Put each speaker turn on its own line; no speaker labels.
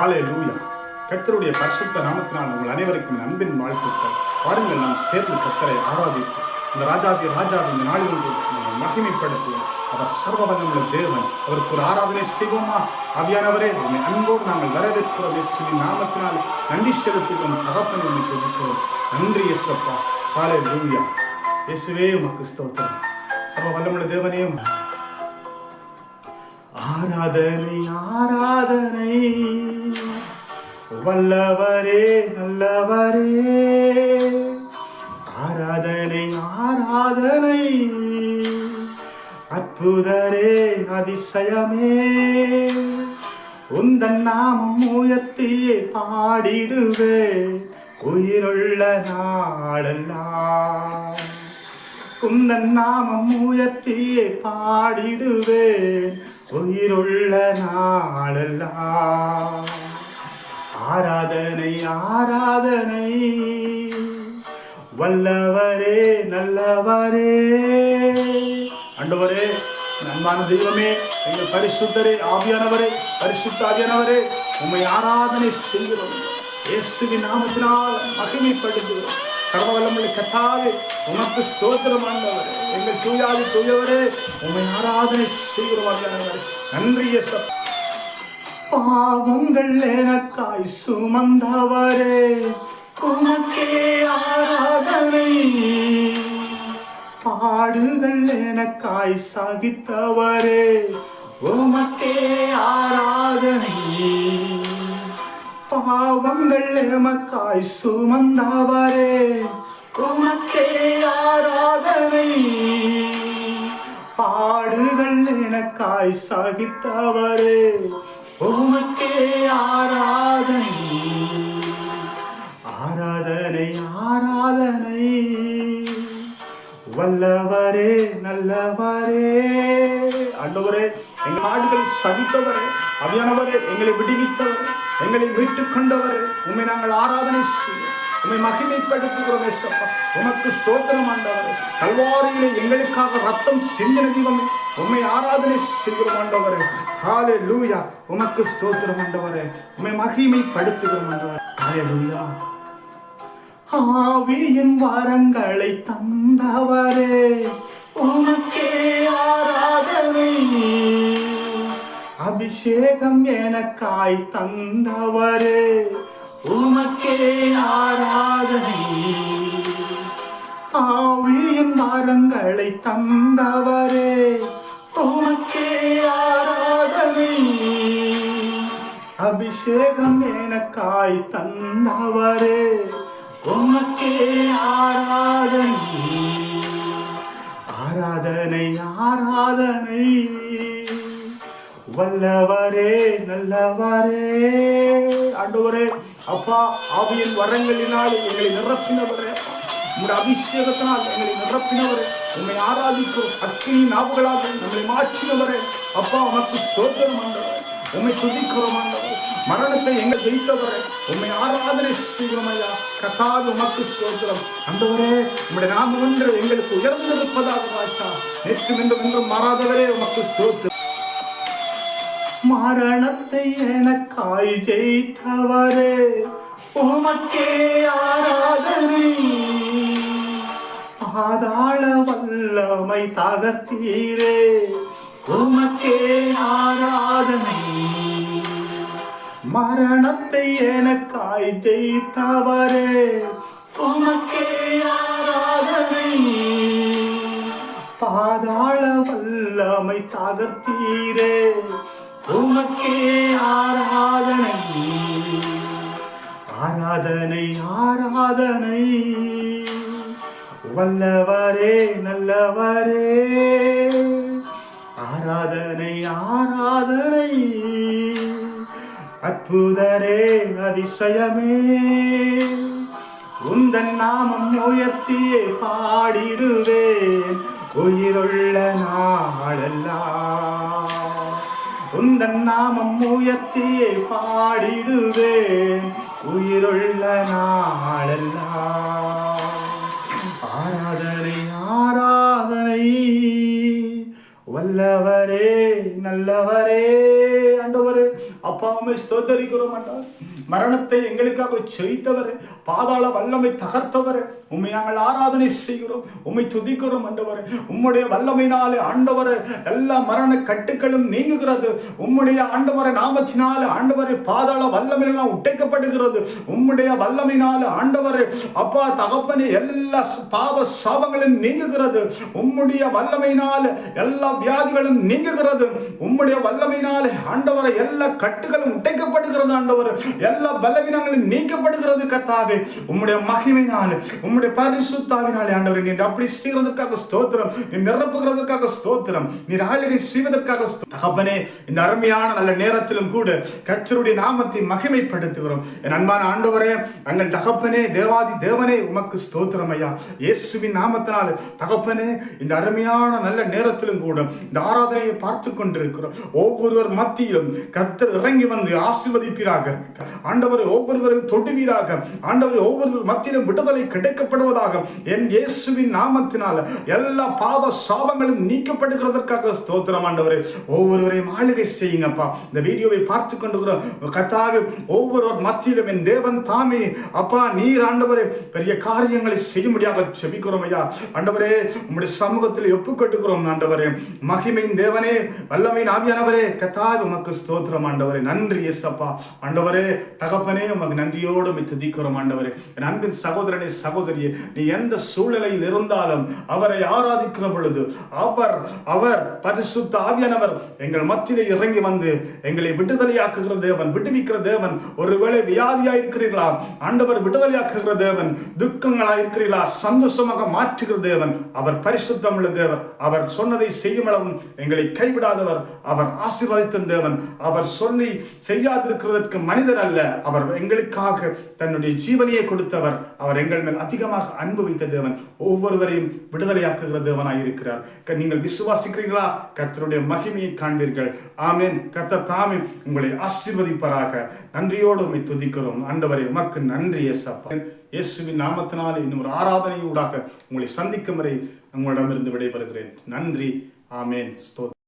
காலே லூயா கர்த்தருடைய பரிசுத்த நாமத்தினால் உங்கள் அனைவருக்கும் அன்பின் வாழ்த்துக்கள். வாருங்கள் நாம் சேர்ந்து கர்த்தரை ஆராதிப்போம். இந்த ராஜாதி ராஜாவி இந்த நாளில் ஒன்று மகிமைப்படுத்துவோம். அவர் சர்வவல்லமுள்ள தேவன். அவருக்கு ஒரு ஆராதனை செய்வோமா? அவியானவரே உண்மை அன்போடு நாங்கள் வரவேற்கிறோம். இயேசுவின் நாமத்தினால் நன்றி செலுத்துகிறோம் தகப்பன் உண்மை துதிக்கிறோம். நன்றி இயேசப்பா. காலே லூயா இயேசுவே உமக்கு ஸ்தோத்திரம். சர்வ வல்லமுள்ள தேவனையும் ஆராதனை ஆராதனை. வல்லவரே நல்லவரே ஆராதனை ஆராதனை. அற்புதரே அதிசயமே. உந்தன் நாமம் உயர்த்தியே பாடிடுவே. உயிருள்ள நாளெல்லாம். உந்தன் நாமம் உயர்த்தியே பாடிடுவேன் உயிருள்ள நாளெல்லாம். ஆராதனை ஆராதனை. வல்லவரே நல்லவரே. அண்டவரே அன்பான தெய்வமே எங்கள் பரிசுத்தரே ஆவியானவரே பரிசுத்த ஆவியானவரே உண்மை ஆராதனை செய்கிறோம். இயேசுவின் நாமத்தினால் மகிமைப்படுத்துகிறோம் சர்வவல்லமுள்ள கத்தாவே உனக்கு ஸ்தோத்திரம் ஆண்டவரே. எங்கள் தூயாதி தூயவரே உண்மை ஆராதனை செய்கிறவர்கள் ஆவியானவரே நன்றி இயேசு பாவங்கள் எனக்காய் சுமந்தவரே உனக்கே ஆராதனை. பாடுகள் எனக்காய் சகித்தவரே உமக்கே ஆராதனை. பாவங்கள் எமக்காய் சுமந்தவரே. உமக்கே ஆராதனை. பாடுகள் எனக்காய் சகித்தவரே. உமக்கே ஆராதனை. ஆராதனை ஆராதனை. வல்லவரே நல்லவரே. ஆண்டவரே எங்கள் ஆடுகளை சகித்தவரே. அவியானவரே எங்களை விடுவித்தவரே. எங்களை மீட்டுக் கொண்டவர். உண்மை நாங்கள் ஆராதனை செய்ய உண்மை மகிமைப்படுத்துகிறோம் ஏசப்பா. உமக்கு ஸ்தோத்திரம் ஆண்டவர். கல்வாரியிலே எங்களுக்காக ரத்தம் சிந்தின தீபமே உண்மை ஆராதனை செய்கிறோம் ஆண்டவர். ஹாலே லூயா உமக்கு ஸ்தோத்திரம் ஆண்டவர். உண்மை மகிமைப்படுத்துகிறோம் ஆண்டவர். ஹாலே லூயா ஆவியின் வரங்களை தந்தவரே. அபிஷேகம் எனக்காய் தந்தவரே. உமக்கே ஆராதனை. ஆவியின் வரங்களை தந்தவரே. உமக்கே ஆராதனை. அபிஷேகம் எனக்காய் தந்தவரே. உமக்கே ஆராதனை வல்லவரே நல்லவரே. ஆண்டவரே அப்பா ஆவியின் வரங்களினால் எங்களை நிரப்பினவரே. உங்களுடைய அபிஷேகத்தினால் எங்களை நிரப்பினவரே. உண்மை ஆராதிக்கும் அக்கினி நாவுகளாக நம்மை மாற்றினவரே. அப்பா உனக்கு ஸ்தோத்திரம் ஆண்டவர். உண்மை துதிக்கிறோம் ஆண்டவர். மரணத்தை எங்க ஜெயித்தவரே. உண்மை ஆராதனை செய்கிறோம் ஐயா. கத்தாது உமக்கு ஸ்தோத்திரம். அந்தவரே உங்களுடைய நாமம் ஒன்று எங்களுக்கு உயர்ந்திருப்பதாக ராஜா நேற்று நின்று என்றும் மாறாதவரே உமக்கு ஸ்தோத்திரம். மரணத்தை எனக்காய் ஜெயித்தவரே உமக்கே ஆராதனை. பாதாள வல்லமை தகர்த்தீரே உமக்கே ஆராதனை. மரணத்தை எனக்காய் ஜெயித்தவரே உமக்கே ஆராதனை. பாதாள வல்லமை தகர்த்தீரே. ஆராதனை ஆராதனை. வல்லவரே நல்லவரே. ஆராதனை ஆராதனை. அற்புதரே அதிசயமே. உந்தன் நாமம் உயர்த்தியே பாடிடுவேன். உயிருள்ள நாளெல்லாம். உந்தன் நாமம் உயர்த்தியே பாடிடுவேன். உயிருள்ள நாளெல்லாம் ஆராதனை ஆராதனை. வல்லவரே நல்லவரே. ஆண்டவரே அப்பா உம்மை ஸ்தோத்தரிக்கிறோம் ஆண்டவர் மரணத்தை எங்களுக்காக செய்தவர் பாதாள வல்லமை தகர்த்தவர் உண்மை நாங்கள் ஆராதனை செய்கிறோம் உண்மை துதிக்கிறோம் ஆண்டவரே. உம்முடைய வல்லமையினாலே ஆண்டவர் எல்லா மரண கட்டுக்களும் நீங்குகிறது. உம்முடைய ஆண்டவரை நாமத்தினால் ஆண்டவரை பாதாள வல்லமையெல்லாம் உடைக்கப்படுகிறது. உம்முடைய வல்லமையினால் ஆண்டவர் அப்பா தகப்பனே எல்லா பாவ சாபங்களும் நீங்குகிறது. உம்முடைய வல்லமையினால் எல்லா வியாதிகளும் நீங்குகிறது. உம்முடைய வல்லமையினால் ஆண்டவரை எல்லா கட்டு கட்டுகளும் உடைக்கப்படுகிறது ஆண்டவர். எல்லா பலவீனங்களும் நீக்கப்படுகிறது கத்தாவே உம்முடைய மகிமையினாலே உம்முடைய பரிசுத்தாவினாலே ஆண்டவர் நீர் அப்படி செய்கிறதற்காக ஸ்தோத்திரம். நீ நிரப்புகிறதற்காக ஸ்தோத்திரம். நீர் ஆளுகை செய்வதற்காக தகப்பனே இந்த அருமையான நல்ல நேரத்திலும் கூட கச்சருடைய நாமத்தை மகிமைப்படுத்துகிறோம். என் அன்பான ஆண்டவரே எங்கள் தகப்பனே தேவாதி தேவனே உமக்கு ஸ்தோத்திரம் ஐயா. இயேசுவின் நாமத்தினால் தகப்பனே இந்த அருமையான நல்ல நேரத்திலும் கூட இந்த ஆராதனையை பார்த்து கொண்டிருக்கிறோம். ஒவ்வொருவர் மத்தியிலும் கத்தர் இறங்கி வந்து ஆசிர்வதிப்பீராக. ஆண்டவரை ஒவ்வொருவரையும் தொடுவீராக. ஆண்டவரை ஒவ்வொரு மத்தியிலும் விடுதலை கிடைக்கப்படுவதாக என் இயேசுவின் நாமத்தினால எல்லா பாவ சாபங்களும் நீக்கப்படுகிறதற்காக ஸ்தோத்திரம் ஆண்டவரே. ஒவ்வொருவரையும் ஆளுகை செய்யுங்கப்பா. இந்த வீடியோவை பார்த்து கொண்டு கத்தாவே ஒவ்வொருவர் மத்தியிலும் என் தேவன் தாமே. அப்பா நீர் ஆண்டவரே பெரிய காரியங்களை செய்யும்படியாக செபிக்கிறோம் ஐயா. ஆண்டவரே உங்களுடைய சமூகத்தில் ஒப்புக்கொட்டுகிறோம் ஆண்டவரே. மகிமையின் தேவனே வல்லமையின் ஆவியானவரே கத்தாவே உமக்கு ஸ்தோத்திரம் ஆண்டவரே. ஆண்டவரே நன்றி எஸ்அப்பா ஆண்டவரே தகப்பனே உமக்கு நன்றியோடு துதிக்கிறோம் ஆண்டவரே. என் அன்பின் சகோதரனே சகோதரியே நீ எந்த சூழ்நிலையில் இருந்தாலும் அவரை ஆராதிக்கிற பொழுது அவர் அவர் பரிசுத்த ஆவியானவர் எங்கள் மத்தியிலே இறங்கி வந்து எங்களை விடுதலையாக்குகிற தேவன் விடுவிக்கிற தேவன். ஒருவேளை வியாதியா இருக்கிறீர்களா ஆண்டவர் விடுதலையாக்குகிற தேவன் துக்கங்களா இருக்கிறீர்களா சந்தோஷமாக மாற்றுகிற தேவன் அவர் பரிசுத்தம் உள்ள தேவன். அவர் சொன்னதை செய்யும் அளவும் எங்களை கைவிடாதவர் அவர் ஆசீர்வாதித்த தேவன். அவர் சொன்ன சொல்லி செய்யாதிருக்கிறதற்கு மனிதர் அல்ல. அவர் எங்களுக்காக தன்னுடைய ஜீவனையை கொடுத்தவர். அவர் எங்கள் மேல் அதிகமாக அன்பு வைத்த தேவன். ஒவ்வொருவரையும் விடுதலையாக்குகிற தேவனாய் இருக்கிறார் நீங்கள் விசுவாசிக்கிறீர்களா? கத்தருடைய மகிமையை காண்பீர்கள். ஆமேன். கத்த தாமே உங்களை ஆசீர்வதிப்பாராக. நன்றியோடு உண்மை துதிக்கிறோம். ஆண்டவரே உமக்கு நன்றி எஸ்அப்பா இயேசுவின் நாமத்தினால் இன்னும் ஒரு ஆராதனையூடாக உங்களை சந்திக்கும் வரை உங்களிடமிருந்து விடைபெறுகிறேன். நன்றி. ஆமேன். ஸ்தோத்